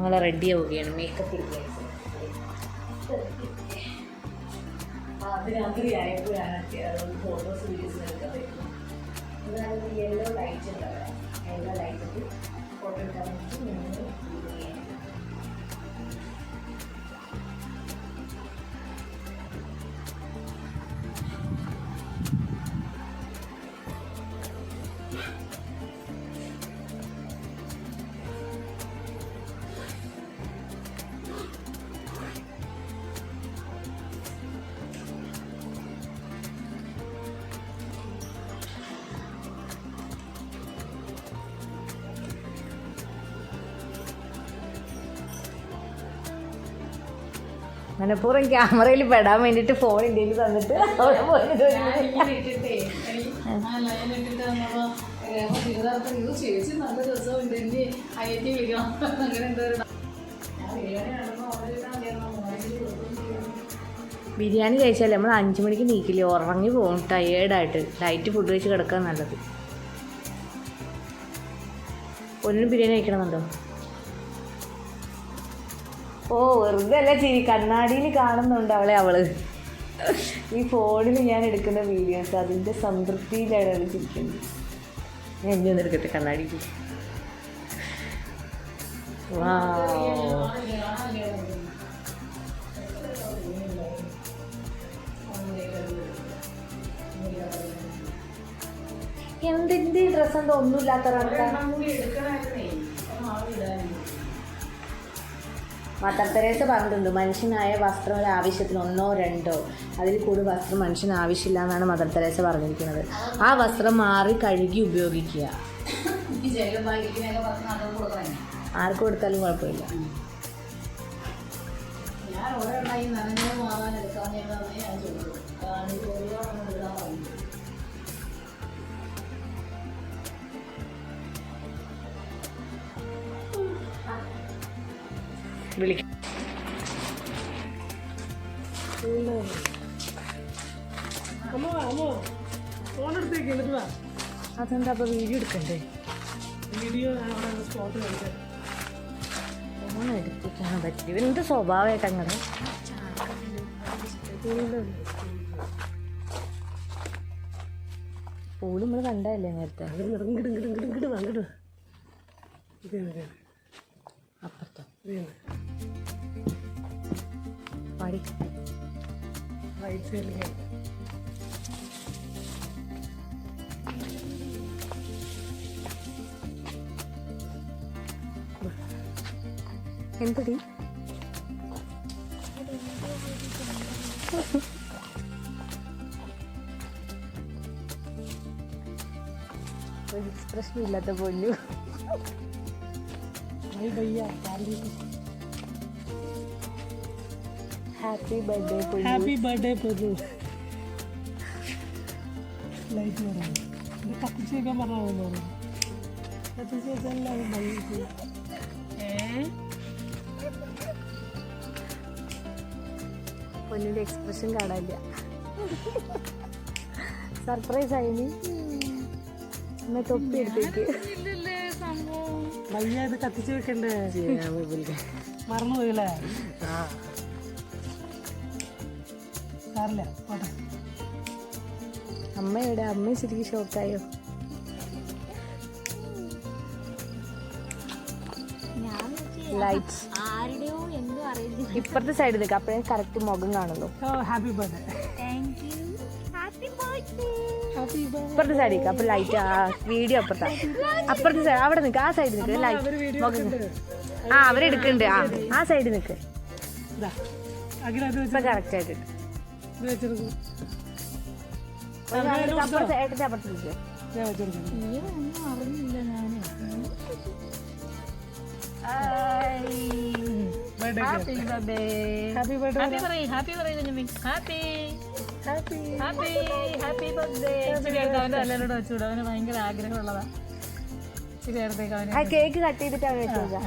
ഞങ്ങൾ റെഡി ആവുകയാണ്. മേക്കപ്പ് ഇരിക്കുകയാണ്. രാത്രി ആയപ്പോഴാണ് വീഡിയോസ് എടുക്കാൻ പറ്റുന്നത് അതായത് യെല്ലോ ലൈറ്റ് ഉണ്ടാവുക യെല്ലോ ലൈറ്റ് ഫോട്ടോ എടുക്കാൻ വേണ്ടി മനഃപൂർവം ക്യാമറയിൽ പെടാൻ വേണ്ടിയിട്ട് ഫോൺ ഇന്ത്യയിൽ തന്നിട്ട് അവിടെ പോയി ബിരിയാണി കഴിച്ചാൽ നമ്മൾ അഞ്ച് മണിക്ക് നീക്കില്ലേ? ഉറങ്ങി പോകും ടയേർഡായിട്ട് ലൈറ്റ് ഫുഡ് കഴിച്ച് കിടക്കാൻ നല്ലത്. ഒന്നിനും ബിരിയാണി കഴിക്കണമെന്നുണ്ടോ? ഓ വെറുതെ അല്ല ചിരി കണ്ണാടിയിൽ കാണുന്നുണ്ട് അവളെ അവൾ. ഈ ഫോണിൽ ഞാൻ എടുക്കുന്ന വീഡിയോസ് അതിന്റെ സംതൃപ്തിയിലാണ് അവൾ ചിരിക്കുന്നത്. ഞാൻ ഇനി ഒന്ന് എടുക്കട്ടെ എന്തിന്റെ വാ എന്തിന്റെ ഡ്രസ്സ് എന്താ ഒന്നുമില്ലാത്ത മദർ തെരേസ പറഞ്ഞിട്ടുണ്ട്. മനുഷ്യനായ വസ്ത്രം ഒരു ആവശ്യത്തിന് ഒന്നോ രണ്ടോ അതിൽ കൂടുതൽ വസ്ത്രം മനുഷ്യന് ആവശ്യമില്ല എന്നാണ് മദർ തെരേസ പറഞ്ഞിരിക്കുന്നത്. ആ വസ്ത്രം മാറി കഴുകി ഉപയോഗിക്കുക. ആർക്ക് കൊടുത്താലും കുഴപ്പമില്ല. ഞാൻ ഓരോ എടുക്കാൻ ഞാൻ ചോദിച്ചു വിളിക്കും. അതെന്താ അപ്പൊ വീഡിയോ എടുക്കണ്ടേ? വീഡിയോ സ്പോട്ട് ഫോൺ എടുപ്പിക്കാൻ പറ്റില്ല ഇവന്റെ സ്വഭാവമായിട്ട് അങ്ങനെ പോലും നമ്മൾ കണ്ടല്ലേ നേരത്തെ? ഇങ്ങോട്ട് പാടി സൈഡിലേക്ക് എന്തടി? ഒരു എക്സ്പ്രഷൻ ഇല്ലാത്ത പൊന്നു. भाई ഹാപ്പി ബർത്ത്ഡേ ഹാപ്പി ബർത്ത്ഡേ പൊതു ലൈറ്റ് പറഞ്ഞു കത്തിച്ച് വയ്ക്കാൻ പറഞ്ഞു കത്തിച്ച് വെച്ചാലും ഭംഗി പൊന്നിന്റെ എക്സ്പ്രഷൻ കാണാനില്ല. സർപ്രൈസ് ആയിനി എന്നാ തൊപ്പി എടുത്തേക്ക്. വയ്യ ഇത് കത്തിച്ച് വെക്കണ്ടേ? മറന്നുപോയില്ലേ സാറില്ല പോട്ടെ. അമ്മയുടെ അമ്മ ശരിക്കും ഷോക്കായോ ലൈറ്റ്സ് ഇപ്പുറത്തെ സൈഡ് നിൽക്കുക അപ്പോഴേ കറക്റ്റ് മുഖം കാണുള്ളൂ. Happy birthday thank happy birthday happy birthday ഇപ്പുറത്തെ സൈഡിൽ നിൽക്കുക അപ്പോൾ ലൈറ്റ് വീഡിയോ അപ്പുറത്താ. അപ്പുറത്തെ സൈഡ് അവിടെ നിൽക്കുക ആ സൈഡിൽ നിൽക്കുക ലൈറ്റ് മുഖം ആ അവരെടുക്കുന്നുണ്ട് ആ ആ സൈഡിൽ നിൽക്കുക ഇപ്പം കറക്റ്റ് ആയിട്ട് ഇത് വെച്ചെടുക്കും ഏട്ടന്റെ അപ്പുറത്ത് ഞാൻ വെച്ചെടുക്കും ഒന്നും അറിഞ്ഞില്ല ഞാൻ happy birthday happy birthday happy പറയും ഹാപ്പി പറയുന്നു happy happy happy happy birthday അവന്റെ തലയിലൂടെ വെച്ചുവിടും അവന് ഭയങ്കര ആഗ്രഹമുള്ളതാ ഇച്ചിരി അടുത്തേക്ക് അവന് കേക്ക് കട്ട് ചെയ്തിട്ട് അവൻ വെച്ചു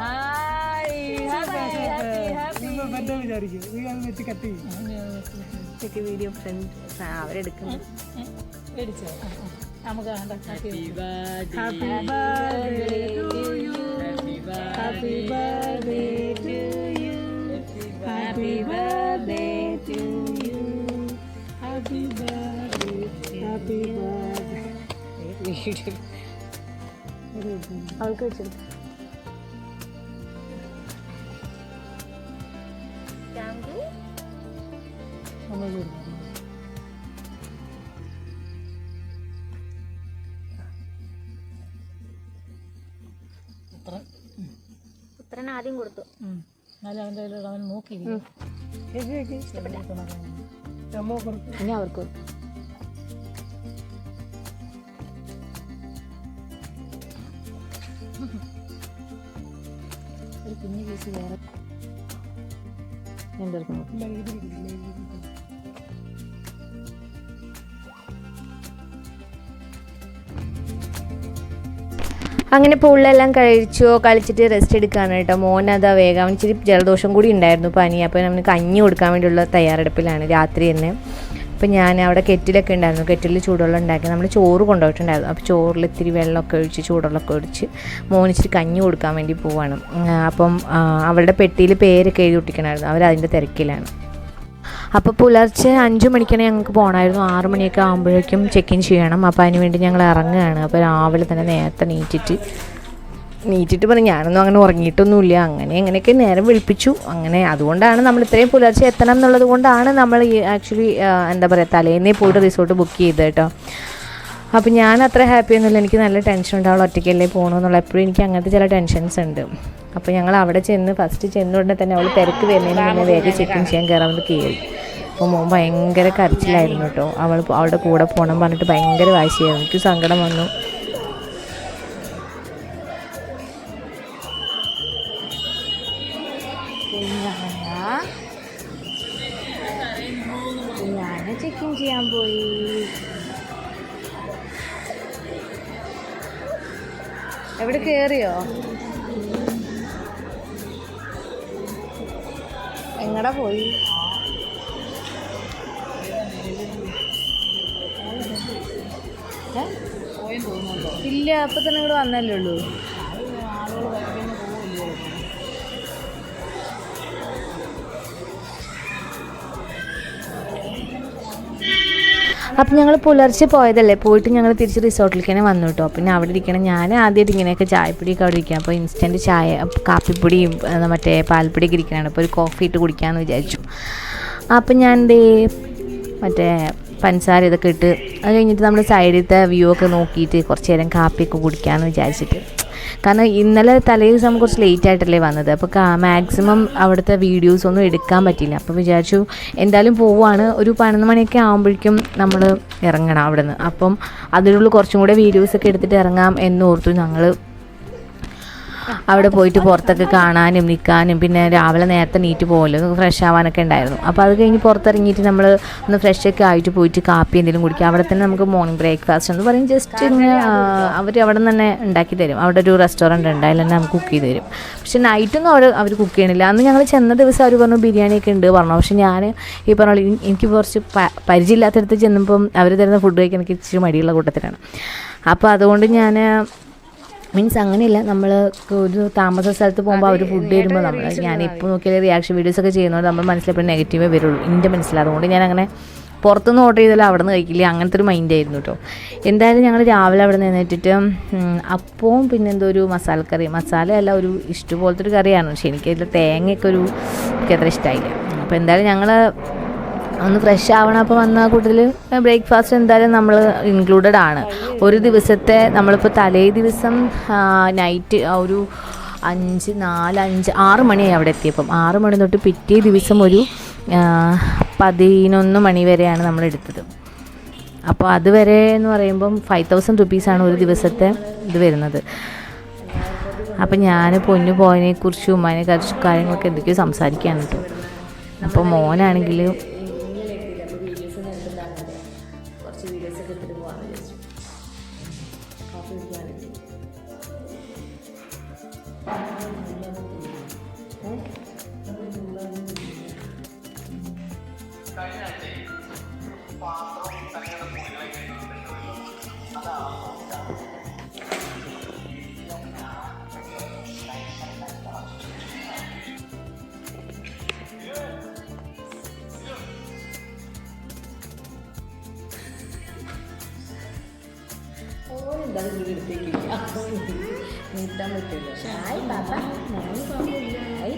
ഹായ് ഹാപ്പി ഹാപ്പി മറ്റേ വിചാരിക്കും. നീ അത് വെച്ച് കട്ട് ചെയ്യും. ചെക്ക് വീഡിയോ ഫ്രണ്ട് അവരെടുക്കുന്നു. മേടിച്ചോ? നമുക്ക് happy birthday to you happy birthday to you happy birthday to you happy birthday happy അവൾക്ക് വെച്ചെടുത്തു? നമ്മൾ കൊടുക്കും അത്ര പുത്രൻ ആദ്യം കൊടുത്തു. എന്നാലും അവന്റെ അവൻ നോക്കി അമ്മ ഇനി അവർക്ക് കൊടുത്തു ഒരു കുഞ്ഞു കേസ് വേറെ. രണ്ടുപേർക്കും അങ്ങനെ പൂളിലെല്ലാം കഴിച്ചോ കളിച്ചിട്ട് റെസ്റ്റ് എടുക്കുകയാണ് കേട്ടോ. മോൻ അതാ വേഗം. അവന് ഇച്ചിരി ജലദോഷം കൂടി ഉണ്ടായിരുന്നു പനി. അപ്പോൾ അവന് കഞ്ഞി കൊടുക്കാൻ വേണ്ടിയുള്ള തയ്യാറെടുപ്പിലാണ് രാത്രി തന്നെ. അപ്പോൾ ഞാൻ അവിടെ കെറ്റിലൊക്കെ ഉണ്ടായിരുന്നു. കെറ്റിലിൽ ചൂടുവെള്ളം ഉണ്ടാക്കി. നമ്മൾ ചോറ് കൊണ്ടുപോയിട്ടുണ്ടായിരുന്നു. അപ്പോൾ ചോറിൽ ഇത്തിരി വെള്ളമൊക്കെ ഒഴിച്ച് ചൂടുവെള്ളമൊക്കെ ഒഴിച്ച് മോനിച്ചിട്ട് കഞ്ഞി കൊടുക്കാൻ വേണ്ടി പോവാണ്. അപ്പം അവളുടെ പെട്ടിയിൽ പേരൊക്കെ എഴുതി ഒട്ടിക്കണമായിരുന്നു. അവരതിന്റെ തിരക്കിലാണ്. അപ്പോൾ പുലർച്ചെ അഞ്ച് മണിക്കാണ് ഞങ്ങൾക്ക് പോകണമായിരുന്നു ആറ് മണിയൊക്കെ ആകുമ്പോഴേക്കും ചെക്ക് ഇൻ ചെയ്യണം. അപ്പോൾ അതിന് വേണ്ടി ഞങ്ങൾ ഇറങ്ങുകയാണ്. അപ്പോൾ രാവിലെ തന്നെ നേരത്തെ നീറ്റിട്ട് നീറ്റിട്ട് പറഞ്ഞു ഞാനൊന്നും അങ്ങനെ ഉറങ്ങിയിട്ടൊന്നുമില്ല. അങ്ങനെ അങ്ങനെയൊക്കെ നേരം വിളിപ്പിച്ചു. അങ്ങനെ അതുകൊണ്ടാണ് നമ്മൾ ഇത്രയും പുലർച്ചെ എത്തണം എന്നുള്ളത് കൊണ്ടാണ് നമ്മൾ ആക്ച്വലി എന്താ പറയുക തലേന്നേ പോയിട്ട് റിസോർട്ട് ബുക്ക് ചെയ്തത് കേട്ടോ. അപ്പോൾ ഞാൻ അത്ര ഹാപ്പി ഒന്നുമില്ല. എനിക്ക് നല്ല ടെൻഷൻ ഉണ്ടാവുള്ളൂ ഒറ്റയ്ക്കല്ലേ പോകണമെന്നുള്ള എപ്പോഴും എനിക്ക് അങ്ങനത്തെ ചില ടെൻഷൻസ് ഉണ്ട്. അപ്പോൾ ഞങ്ങൾ അവിടെ ചെന്ന് ഫസ്റ്റ് ചെന്ന ഉടനെ തന്നെ അവൾ തിരക്ക് വരുന്നതിന് മുന്നേ വേഗം ചെക്കിൻ ചെയ്യാൻ കയറാമെന്ന് കയറി അപ്പോൾ മോൻ ഭയങ്കര കരച്ചിലായിരുന്നു കേട്ടോ. അവൾ അവളുടെ കൂടെ പോകണം പറഞ്ഞിട്ട് ഭയങ്കര വാശിയായിരുന്നു. എനിക്ക് സങ്കടം വന്നു. ചെയ്യാൻ പോയി. എവിടെ കേറിയോ? എങ്ങടാ പോയി? ഏ? ഇല്ല അപ്പൊ തന്നെ ഇവിടെ വന്നല്ലേ ഉള്ളൂ. അപ്പം ഞങ്ങൾ പുലർച്ചെ പോയതല്ലേ പോയിട്ട് ഞങ്ങൾ തിരിച്ച് റിസോർട്ടിലേക്ക് തന്നെ വന്നു കേട്ടോ പിന്നെ അവിടെ ഇരിക്കണം ഞാൻ ആദ്യമായിട്ട് ഇങ്ങനെയൊക്കെ ചായപ്പൊടിയൊക്കെ അവിടെ ഇരിക്കാം. അപ്പോൾ ഇൻസ്റ്റന്റ് ചായ കാപ്പിപ്പൊടിയും മറ്റേ പാൽപ്പൊടിയൊക്കെ ഇരിക്കണാണ് അപ്പോൾ ഒരു കോഫി ഇട്ട് കുടിക്കാമെന്ന് വിചാരിച്ചു. അപ്പം ഞാൻ ദേ മറ്റേ പഞ്ചസാര ഇതൊക്കെ ഇട്ട് അത് കഴിഞ്ഞിട്ട് നമ്മൾ സൈഡിലത്തെ വ്യൂ ഒക്കെ നോക്കിയിട്ട് കുറച്ച് നേരം കാപ്പിയൊക്കെ കുടിക്കാമെന്ന് വിചാരിച്ചിട്ട്. കാരണം ഇന്നലെ തലേ ദിവസം കുറച്ച് ലേറ്റ് ആയിട്ടല്ലേ വന്നത്. അപ്പോൾ മാക്സിമം അവിടുത്തെ വീഡിയോസ് ഒന്നും എടുക്കാൻ പറ്റില്ല. അപ്പോൾ വിചാരിച്ചു എന്തായാലും പോവുകയാണ് ഒരു പതിനൊന്ന് മണിയൊക്കെ ആകുമ്പോഴേക്കും നമ്മൾ ഇറങ്ങണം അവിടെ നിന്ന് അപ്പം അതിനുള്ള കുറച്ചും കൂടെ വീഡിയോസൊക്കെ എടുത്തിട്ട് ഇറങ്ങാം എന്നോർത്തു ഞങ്ങൾ അവിടെ പോയിട്ട് പുറത്തൊക്കെ കാണാനും നിൽക്കാനും പിന്നെ രാവിലെ നേരത്തെ നീറ്റ് പോകലും ഫ്രഷ് ആവാനൊക്കെ ഉണ്ടായിരുന്നു. അപ്പോൾ അത് കഴിഞ്ഞ് പുറത്തിറങ്ങിയിട്ട് നമ്മൾ ഒന്ന് ഫ്രഷ് ഒക്കെ ആയിട്ട് പോയിട്ട് കാപ്പി എന്തെങ്കിലും കുടിക്കുക അവിടെ തന്നെ നമുക്ക് മോർണിംഗ് ബ്രേക്ക്ഫാസ്റ്റ് എന്ന് പറയും. ജസ്റ്റ് ഇങ്ങനെ അവർ അവിടെ തന്നെ ഉണ്ടാക്കി തരും. അവിടെ ഒരു റെസ്റ്റോറന്റ് ഉണ്ട്. അതിൽ തന്നെ നമുക്ക് കുക്ക് ചെയ്ത് തരും. പക്ഷേ നൈറ്റൊന്നും അവിടെ അവർ കുക്ക് ചെയ്യണില്ല. അന്ന് ഞങ്ങൾ ചെന്ന ദിവസം അവർ പറഞ്ഞു ബിരിയാണിയൊക്കെ ഉണ്ട് പറഞ്ഞു. പക്ഷേ ഞാൻ ഈ പറഞ്ഞ എനിക്ക് കുറച്ച് പരിചയമില്ലാത്തടത്ത് ചെന്നപ്പം അവർ തരുന്ന ഫുഡ് കഴിക്കാൻ എനിക്ക് ഇച്ചിരി മടിയുള്ള കൂട്ടത്തിലാണ്. അപ്പോൾ അതുകൊണ്ട് ഞാൻ മീൻസ് അങ്ങനെയല്ല നമ്മൾ ഒരു താമസ സ്ഥലത്ത് പോകുമ്പോൾ അവർ ഫുഡ് തരുമ്പോൾ നമ്മൾ ഞാൻ ഇപ്പോൾ നോക്കിയാൽ റിയാക്ഷൻ വീഡിയോസ് ഒക്കെ ചെയ്യുന്നതുകൊണ്ട് നമ്മൾ മനസ്സിലെപ്പോഴും നെഗറ്റീവേ വരുള്ളൂ. എന്റെ മനസ്സിൽ അതുകൊണ്ട് ഞാൻ അങ്ങനെ പുറത്തുനിന്ന് ഓർഡർ ചെയ്താലും അവിടെ നിന്ന് കഴിക്കില്ല. അങ്ങനത്തെ ഒരു മൈൻഡായിരുന്നു കേട്ടോ എന്തായാലും ഞങ്ങൾ രാവിലെ അവിടെ നിന്നിട്ടിട്ട് ഉം, അപ്പവും പിന്നെ എന്തോ ഒരു മസാലക്കറി മസാല അല്ല ഒരു ഇഷ്ടപോലത്തെ ഒരു കറിയാണ്. പക്ഷേ എനിക്കതിൽ തേങ്ങയൊക്കെ ഒരു എനിക്ക് അത്ര ഇഷ്ടമായില്ല അപ്പോൾ എന്തായാലും ഞങ്ങൾ ഒന്ന് ഫ്രഷ് ആവണം അപ്പോൾ വന്ന കൂട്ടത്തിൽ ബ്രേക്ക്ഫാസ്റ്റ് എന്തായാലും നമ്മൾ ഇൻക്ലൂഡഡ് ആണ്. ഒരു ദിവസത്തെ നമ്മളിപ്പോൾ തലേ ദിവസം നൈറ്റ് ഒരു അഞ്ച് നാല് അഞ്ച് ആറ് മണിയായി അവിടെ എത്തിയപ്പം. ആറ് മണി തൊട്ട് പിറ്റേ ദിവസം ഒരു പതിനൊന്ന് മണി വരെയാണ് നമ്മൾ എടുത്തത്. അപ്പോൾ അതുവരെ എന്ന് പറയുമ്പം ഫൈവ് തൗസൻഡ് റുപ്പീസാണ് ഒരു ദിവസത്തെ ഇത് വരുന്നത്. അപ്പം ഞാൻ പൊന്നു പോയതിനെക്കുറിച്ചും അതിനെ ഉമ്മാനെ കുറിച്ചും കാര്യങ്ങളൊക്കെ എന്തൊക്കെയോ സംസാരിക്കുകയാണ് കേട്ടോ അപ്പോൾ മോനാണെങ്കിൽ bağlayacağız. Hafif geldi. അത് ഇവിടെ എടുത്തേക്ക് നീട്ടാൻ പറ്റില്ല ഹായ് പാപ്പ മോനും ഹായ്.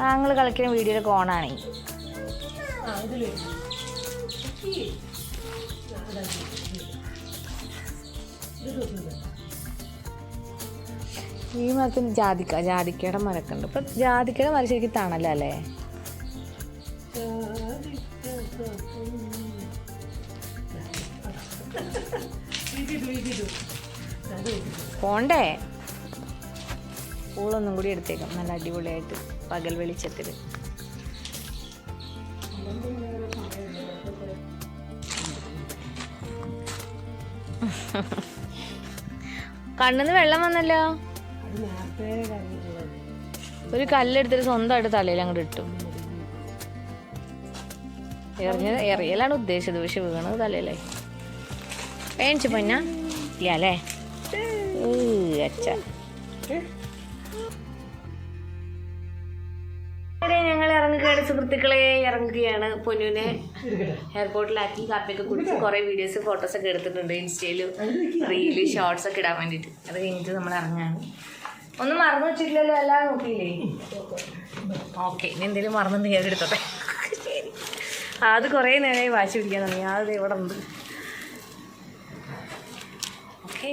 ഞങ്ങൾ കളിക്കുന്ന വീഡിയോയിൽ കോണാണെ ഇത് ഈ മരത്തിന് ജാതിക്ക ജാതിക്കയുടെ മരക്കുണ്ട്. ഇപ്പം ജാതിക്കയുടെ മരം ശരിക്കും തണലല്ലേ പോണ്ടേ? പൂളൊന്നും കൂടി എടുത്തേക്കാം. നല്ല അടിപൊളിയായിട്ട് പകൽ വെളിച്ചത്തിൽ കണ്ണിന്ന് വെള്ളം വന്നല്ലോ? ഒരു കല്ലെടുത്തിട്ട് സ്വന്തമായിട്ട് തലയിൽ അങ്ങോട്ട് ഇട്ടു. എറിഞ്ഞ എറിയലാണ് ഉദ്ദേശിച്ചത് പക്ഷെ വീണത് തലയിലേ വേണിച്ചു പൊന്ന. ഇല്ല അച്ഛ. ഞങ്ങൾ ഇറങ്ങുകയാണ് സുഹൃത്തുക്കളെ ഇറങ്ങുകയാണ് പൊന്നുവിനെ എയർപോർട്ടിലാക്കി. കാപ്പിയൊക്കെ കുടിച്ച് കുറേ വീഡിയോസ് ഫോട്ടോസ് ഒക്കെ എടുത്തിട്ടുണ്ട് ഇൻസ്റ്റയിലും റീൽ ഷോർട്സ് ഒക്കെ ഇടാൻ വേണ്ടിയിട്ട്. അത് കഴിഞ്ഞിട്ട് നമ്മൾ ഇറങ്ങാണ് ഒന്നും മറന്നു വെച്ചിട്ടില്ലല്ലോ എല്ലാം നോക്കിയില്ലേ? ഓക്കെ ഇനി എന്തെങ്കിലും മറന്നു എടുത്തോട്ടെ അത് കുറേ നേരമായി വാശി പിടിക്കാൻ തുടങ്ങി. അത് ഇവിടെ ഉണ്ട്. ഓക്കേ.